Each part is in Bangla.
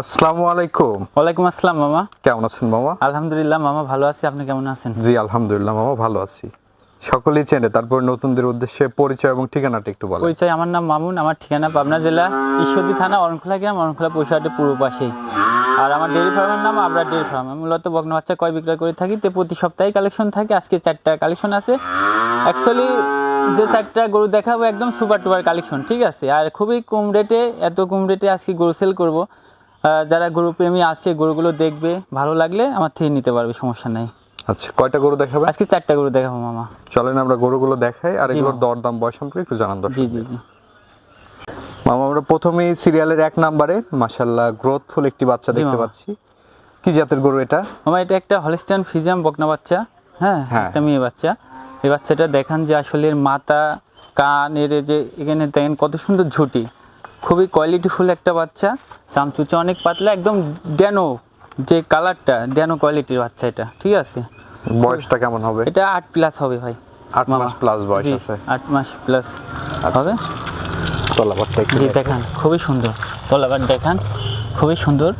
আসসালামু আলাইকুম। ওয়ালাইকুম আসসালাম মামা। কেমন আছেন মামা? আলহামদুলিল্লাহ মামা ভালো আছি। আপনি কেমন আছেন? জি আলহামদুলিল্লাহ মামা ভালো আছি। সকলেই চেনে তারপর নতুনদের উদ্দেশ্যে পরিচয় এবং ঠিকানাটা একটু বলেন। পরিচয় আমার নাম মামুন আমার ঠিকানা পাবনা জেলা ঈশ্বরদী থানা অরণখোলা গ্রাম অরণখোলা পূর্ব পাশেই আর আমার ডেয়ারি ফার্মের নাম আবরা ডেয়ারি ফার্ম আমি মূলত বগ্ন বাচ্চা কয় বিক্রয় করে থাকি তো প্রতি সপ্তাহে কালেকশন থাকে। আজকে চারটা কালেকশন আছে। অ্যাকচুয়ালি যে চারটা গরু দেখাবো একদম সুপার টুপার কালেকশন ঠিক আছে? আর খুবই কম রেটে এত কম রেটে আজকে গরু সেল করব। যারা গরু প্রেমী আছে গরুগুলো দেখবে ভালো লাগলে আমার থেকে নিতে পারবে সমস্যা নাই। আচ্ছা কয়টা গরু দেখাবে? আজকে চারটা গরু দেখাবো মামা। চলেন আমরা গরুগুলো দেখাই আর এগুলোর। দরদাম বয়স সম্পর্কে একটু জানান জি জি জি। মামা আমরা প্রথমেই সিরিয়ালের এক নাম্বারে মাশাল্লাহ গ্রোথফুল একটি বাচ্চা দেখতে পাচ্ছি। কি জাতের গরু এটা? মামা এটা একটা হলিস্টান ফিজিয়াম বকনা বাচ্চা হ্যাঁ? হ্যাঁ। একটা মেয়ে বাচ্চা। এই বাচ্চাটা দেখান যে আসলে মাথা কান এর যে এখানে দেখেন কত সুন্দর ঝুটি। খুবই কোয়ালিটিফুল একটা বাচ্চা। চামচুচা অনেক পাতলা একদম ড্যানো যে কালারটা ড্যানো কোয়ালিটির বাচ্চা এটা ঠিক আছে? বয়সটা কেমন হবে? এটা আট প্লাস হবে ভাই। আট মাস প্লাস বয়স আছে। আট মাস প্লাস হবে। তলাবারটা জি। দেখান খুবই সুন্দর। তলাবার দেখান খুবই সুন্দর।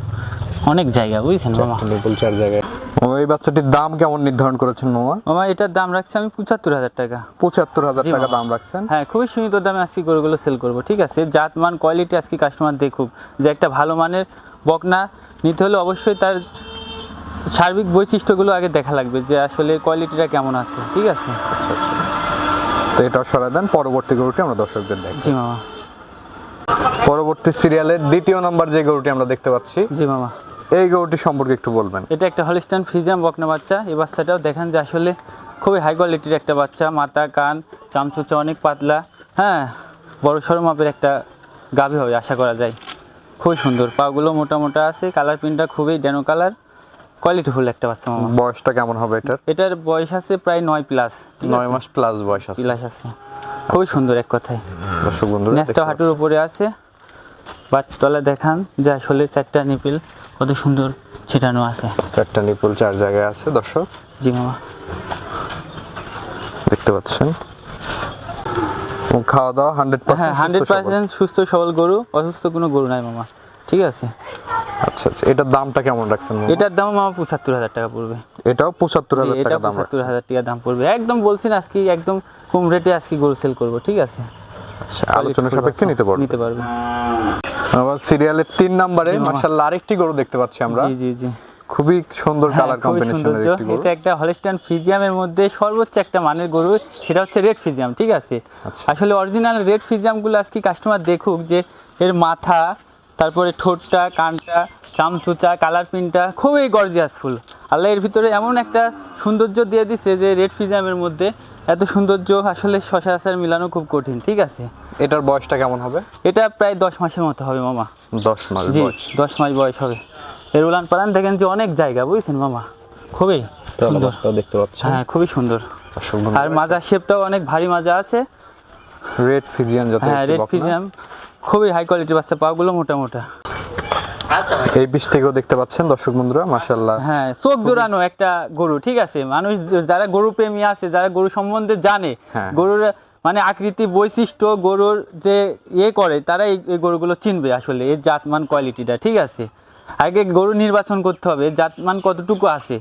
অনেক জায়গা বুঝছেন মামা? চার জায়গায় মামা, এই বাচ্চাটির দাম কেমন নির্ধারণ করেছেন মামা? মামা এটার দাম রাখছি আমি পঁচাত্তর হাজার টাকা। পঁচাত্তর হাজার টাকা দাম রাখছেন? হ্যাঁ খুবই সীমিত দামে আজকে গরুগুলো সেল করব ঠিক আছে? জাত মান কোয়ালিটি আজকে কাস্টমার দেখুক। যে একটা ভালো মানের বকনা নিতে হলে অবশ্যই তার সার্বিক বৈশিষ্ট্যগুলো আগে দেখা লাগবে যে আসলে কোয়ালিটিটা কেমন আছে ঠিক আছে? আচ্ছা আচ্ছা। তো এটা সরাই দেন পরবর্তী গরুটি আমরা দর্শকদের দেখ জি মামা। পরবর্তী সিরিয়ালের দ্বিতীয় নাম্বার যে গরুটি আমরা দেখতে পাচ্ছি জি মামা। এই গরুটি সম্পর্কে একটু বলবেন। এটা একটা হলিস্টান ফ্রিজিয়াম বকনা বাচ্চা। এই বাচ্চাটাও দেখেন যে আসলে খুবই হাই কোয়ালিটির একটা বাচ্চা। মাথা কান চামচুচা অনেক পাতলা। হ্যাঁ বড় সড়ো মাপের একটা গাভী হবে আশা করা যায়। খুবই সুন্দর। পাগুলো মোটা মোটা আছে। কালার প্রিন্টটা খুবই ড্যানো কালার কোয়ালিটিফুল একটা বাচ্চা মামা। বয়সটা কেমন হবে এটার? এটার বয়স আছে প্রায় নয় প্লাস নয় মাস প্লাস বয়স আছে। প্লাস আছে। খুবই সুন্দর এক কথায়। দর্শক বন্ধু নেক্সটটা হাঁটুর উপরে আছে। বাট তলা দেখান যে আসলে চারটা নিপিল। কত সুন্দর ছিটানো আছে। চারটা নিপুল চার জায়গায় আছে দর্শক। জি মামা। দেখতে পাচ্ছেন? খাওয়া দাওয়া হান্ড্রেড হ্যাঁ হান্ড্রেড পার্সেন্ট সুস্থ সবল গরু অসুস্থ কোনো গরু নাই মামা। ঠিক আছে? আচ্ছা আচ্ছা। এটার দামটা কেমন রাখছেন এটার দাম মামা পঁচাত্তর হাজার টাকা পড়বে। এটাও পঁচাত্তর হাজার টাকা দাম পঁচাত্তর হাজার টাকা দাম পড়বে। একদম বলছেন আজকে একদম কম রেটে আজকে গরু সেল করব ঠিক আছে? আচ্ছা আলোচনা সাপেক্ষে নিতে পারব। নিতে আবার সিরিয়ালের তিন নম্বরে। মার্শাল্লাহ আরেকটি গরু দেখতে পাচ্ছি আমরা। জি জি জি। খুবই সুন্দর হ্যাঁ, কালার খুবই কম্বিনেশনের একটি গরু। এটা একটা ফিজিয়ামের মধ্যে সর্বোচ্চ একটা মানের গরু সেটা হচ্ছে রেড ফিজিয়াম ঠিক আছে? আচ্ছা। আসলে অরিজিনাল রেড ফিজিয়ামগুলো আজকে কাস্টমার দেখুক যে এর মাথা তারপরে ঠোঁটটা কানটা চামচুচা কালার প্রিন্টটা খুবই গর্জিয়াস ফুল। আল্লাহ এর ভিতরে এমন একটা সৌন্দর্য দিয়ে দিছে যে রেড ফিজিয়ামের মধ্যে এত সৌন্দর্য আসলে সচরাচর মিলানো খুব কঠিন ঠিক আছে? এটার বয়সটা কেমন হবে? এটা প্রায় দশ মাসের মতো হবে মামা। দশ মাস জি দশ মাস বয়স হবে। এর উলান পালান দেখেন যে অনেক জায়গা বুঝছেন মামা? খুবই সুন্দর। দেখতে পাচ্ছেন হ্যাঁ খুবই সুন্দর। আর মাজার শেপটাও অনেক ভারী মাজা আছে। রেড ফিজিয়ান জাতের হ্যাঁ রেড। ফিজিয়াম খুবই হাই কোয়ালিটির বাচ্চা পাগুলো মোটা মোটা। এই বীজ থেকেও দেখতে পাচ্ছেন দর্শক বন্ধুরা? মাশাল্লাহ হ্যাঁ চোখ জোড়ানো একটা গরু ঠিক আছে? মানুষ যারা গরু প্রেমী আছে যারা গরু সম্বন্ধে জানে হ্যাঁ। গরুর মানে আকৃতি বৈশিষ্ট্য গরুর যে ইয়ে করে তারা এই এই গরুগুলো চিনবে আসলে এর জাতমান কোয়ালিটিটা ঠিক আছে? আগে গরু নির্বাচন করতে হবে জাতমান কতটুকু আছে?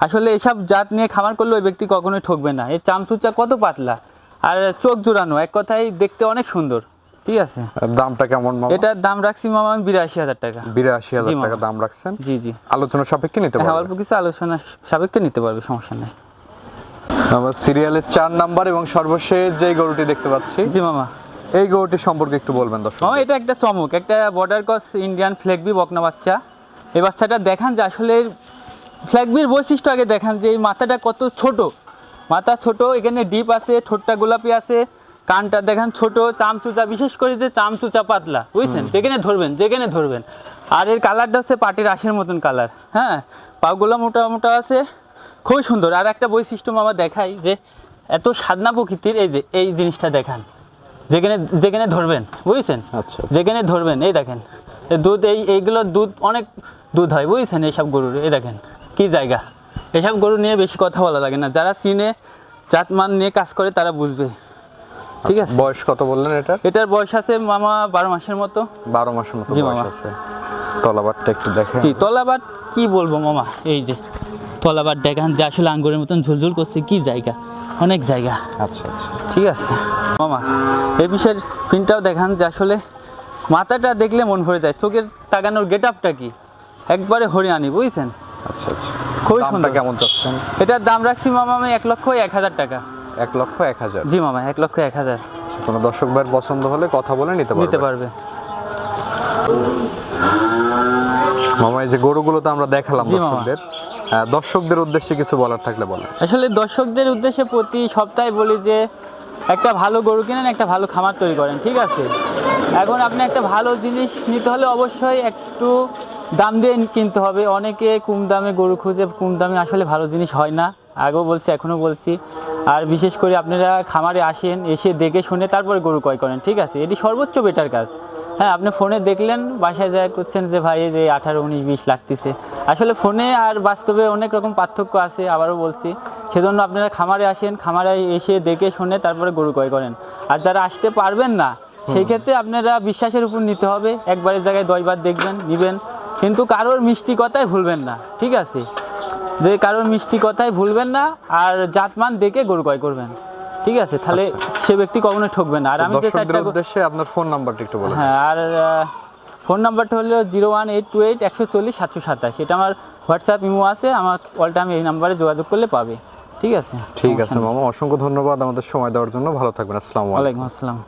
আসলে এসব জাত নিয়ে খামার করলে ওই ব্যক্তি কখনোই ঠকবে না। এর চামচুচা কত পাতলা? আর চোখ জোড়ানো এক কথায় দেখতে অনেক সুন্দর। ঠিক আছে। দামটা কেমন মামা? এটার দাম রাখছি মামা আমি বিরাশি হাজার টাকা। বিরাশি হাজার টাকা দাম রাখছেন? জি জি। আলোচনা সাপেক্ষে নিতে হ্যাঁ অল্প কিছু আলোচনা সাপেক্ষে নিতে পারবে সমস্যা নেই। আমার সিরিয়ালের চার নাম্বার এবং সর্বশেষ যে গরুটি দেখতে পাচ্ছি জি মামা। এই গরুটি সম্পর্কে একটু বলবেন দর্শক। মামা এটা একটা চমক একটা বর্ডার ক্রস ইন্ডিয়ান ফ্ল্যাগবি বকনা বাচ্চা। এই বাচ্চাটা দেখান যে আসলে ফ্ল্যাগবির বৈশিষ্ট্য আগে দেখান যে এই মাথাটা কত ছোট। মাথা ছোট এখানে ডিপ আছে ঠোঁটটা গোলাপি আছে। কানটা দেখান ছোট চামচুচা বিশেষ করে যে চামচুচা পাতলা বুঝছেন? যেখানে ধরবেন যেখানে ধরবেন। আর এর কালারটা হচ্ছে পাটির আশের মতন কালার হ্যাঁ? পাগুলো মোটা মোটা আছে খুবই সুন্দর। আর একটা বৈশিষ্ট্য মামা দেখাই যে এত সাদনা প্রকৃতির এই যে এই জিনিসটা দেখান। যেখানে যেখানে ধরবেন বুঝছেন? আচ্ছা। যেখানে ধরবেন এই দেখেন। এই দুধ এই এইগুলোর দুধ অনেক দুধ হয় বুঝছেন? এইসব গরুর এই দেখেন কি জায়গা? এসব গরু নিয়ে বেশি কথা বলা লাগে না। যারা চিনে জাতমান নিয়ে কাজ করে তারা বুঝবে। ঠিক আছে। বয়স কত বললেন এটা এটার বয়স আছে মামা বারো মাসের মতো। বারো মাসের মতো বয়স মামা। আছে। তলাবারটা একটু দেখেন। জি তলাবাট কি বলব মামা? এই যে তলাবাট দেখান যে আসলে আঙ্গুরের মতন ঝুলঝুল করছে কি জায়গা? অনেক জায়গা। আচ্ছা আচ্ছা। ঠিক আছে। মামা এই বিষয়ের প্রিন্টটাও দেখান যে আসলে মাথাটা দেখলে মন ভরে যায়। চোখের তাকানোর গেট আপটা কি? একবারে হরি আনি বুঝছেন? আচ্ছা আচ্ছা। খুবই সুন্দর। কেমন চাচ্ছেন? এটার দাম রাখছি মামা আমি এক লক্ষ এক হাজার টাকা। এক লক্ষ এক হাজার। জি মামা এক লক্ষ এক হাজার। আচ্ছা, কোনো দর্শক ভাইয়ের পছন্দ হলে কথা বলে নিতে নিতে পারবে পারবে। মামা এই যে গরুগুলো তো আমরা দেখালাম জি, মামা। দর্শকদের। আহ, দর্শকদের উদ্দেশ্যে কিছু বলার থাকলে বলেন। আসলে দর্শকদের উদ্দেশ্যে প্রতি সপ্তাহে বলি যে একটা ভালো গরু কিনেন একটা ভালো খামার তৈরি করেন ঠিক আছে? এখন আপনি একটা ভালো জিনিস নিতে হলে অবশ্যই একটু দাম দিয়ে কিনতে হবে। অনেকে কম দামে গরু খুঁজে কম দামে আসলে ভালো জিনিস হয় না। আগেও বলছি এখনও বলছি। আর বিশেষ করে আপনারা খামারে আসেন এসে দেখে শুনে তারপরে গরু ক্রয় করেন ঠিক আছে? এটি সর্বোচ্চ বেটার কাজ। হ্যাঁ আপনি ফোনে দেখলেন বাসায় যায় করছেন যে ভাই যে আঠারো উনিশ বিশ লাগতেছে। আসলে ফোনে আর বাস্তবে অনেক রকম পার্থক্য আছে আবারও বলছি। সেজন্য আপনারা খামারে আসেন খামারে এসে দেখে শুনে তারপরে গরু ক্রয় করেন। আর যারা আসতে পারবেন না সেই ক্ষেত্রে আপনারা বিশ্বাসের উপর নিতে হবে। একবারের জায়গায় দশবার দেখবেন নেবেন। কিন্তু কারোর মিষ্টি কথাই ভুলবেন না ঠিক আছে? যে কারোর মিষ্টি কথাই ভুলবেন না আর জাতমান দেখে গরু ক্রয় করবেন। ঠিক আছে? তাহলে সে ব্যক্তি কখনোই ঠকবে না। আর আমি যে চারটা উদ্দেশ্যে আপনার ফোন নাম্বারটা একটু বলেন। হ্যাঁ আর ফোন নাম্বারটা হলো zero one eight two eight একশো চল্লিশ সাতশো সাতাশ। এটা আমার হোয়াটসঅ্যাপ ইমো আছে আমার অল টাইম এই নাম্বারে যোগাযোগ করলে পাবে। ঠিক আছে? ঠিক আছে মামা অসংখ্য ধন্যবাদ আমাদের সময় দেওয়ার জন্য। ভালো থাকবেন আসসালামু আলাইকুম। আসসালাম।